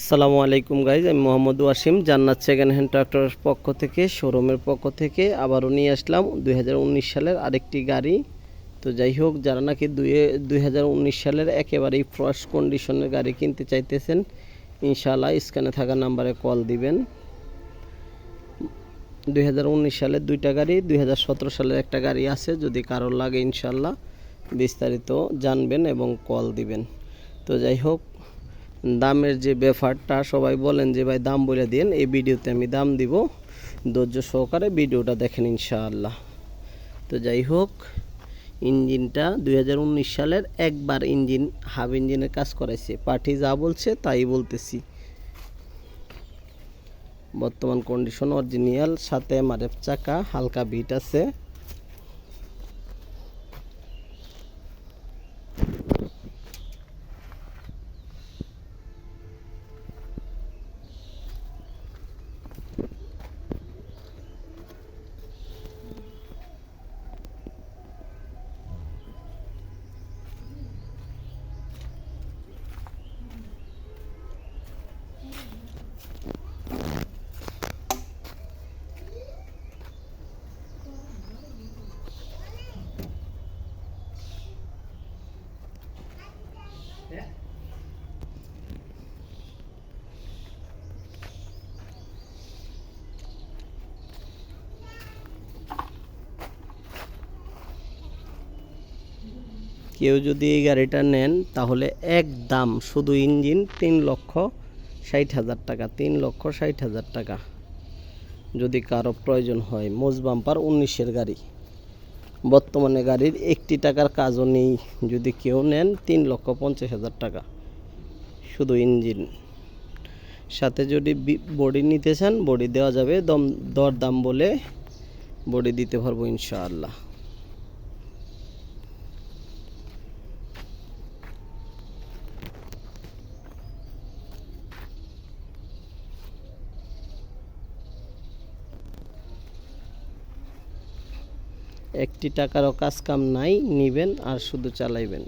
আসসালামু আলাইকুম গাইজ আমি মোহাম্মদ ওয়াসিম, জান্নাত সেকেন্ড হ্যান্ড ট্রাক্টরের পক্ষ থেকে শোরুমের পক্ষ থেকে আবারও নিয়ে আসলাম দুই হাজার উনিশ সালের আরেকটি গাড়ি। তো যাই হোক, যারা নাকি দুই সালের একেবারেই ফ্রেশ কন্ডিশনের গাড়ি কিনতে চাইতেছেন, ইনশাআল্লাহ স্ক্যানে থাকা নাম্বারে কল দিবেন। দুই হাজার উনিশ সালের দুইটা গাড়ি, দুই হাজার সতেরো সালের একটা গাড়ি আছে, যদি কারোর লাগে ইনশাল্লাহ বিস্তারিত জানবেন এবং কল দিবেন। তো যাই হোক দামের যে ব্যাপারটা সবাই বলেন যে, ভাই, দাম বলে দিন এই ভিডিওতে আমি দাম দিব। ধৈর্য সহকারে ভিডিওটা দেখেন ইনশাআল্লাহ। তো যাই হোক, ইঞ্জিনটা দুই হাজার উনিশ সালের একবার ইঞ্জিন, হাফ ইঞ্জিনের কাজ করাইছে। পার্টি যা বলছে তাই বলতেছি। বর্তমান কন্ডিশন অরিজিনাল সাথে এমআরএফ চাকা, হালকা বিট আছে। কেউ যদি এই গাড়িটা নেন, তাহলে এক দাম শুধু ইঞ্জিন তিন লক্ষ ষাট হাজার টাকা, তিন লক্ষ ষাট হাজার টাকা। যদি কারও প্রয়োজন হয় মোজ বাম্পার উনিশের গাড়ি। বর্তমানে গাড়ির একটি টাকার কাজও নেই। যদি কেউ নেন, তিন লক্ষ পঞ্চাশ হাজার টাকা। শুধু ইঞ্জিন। সাথে যদি বডি নিতে চান, বডি দেওয়া যাবে। দম দর দাম বলে বডি দিতে পারব ইনশাআল্লাহ। একটি টাকারও কাজ কাম নাই নিবেন আর শুধু চালাইবেন।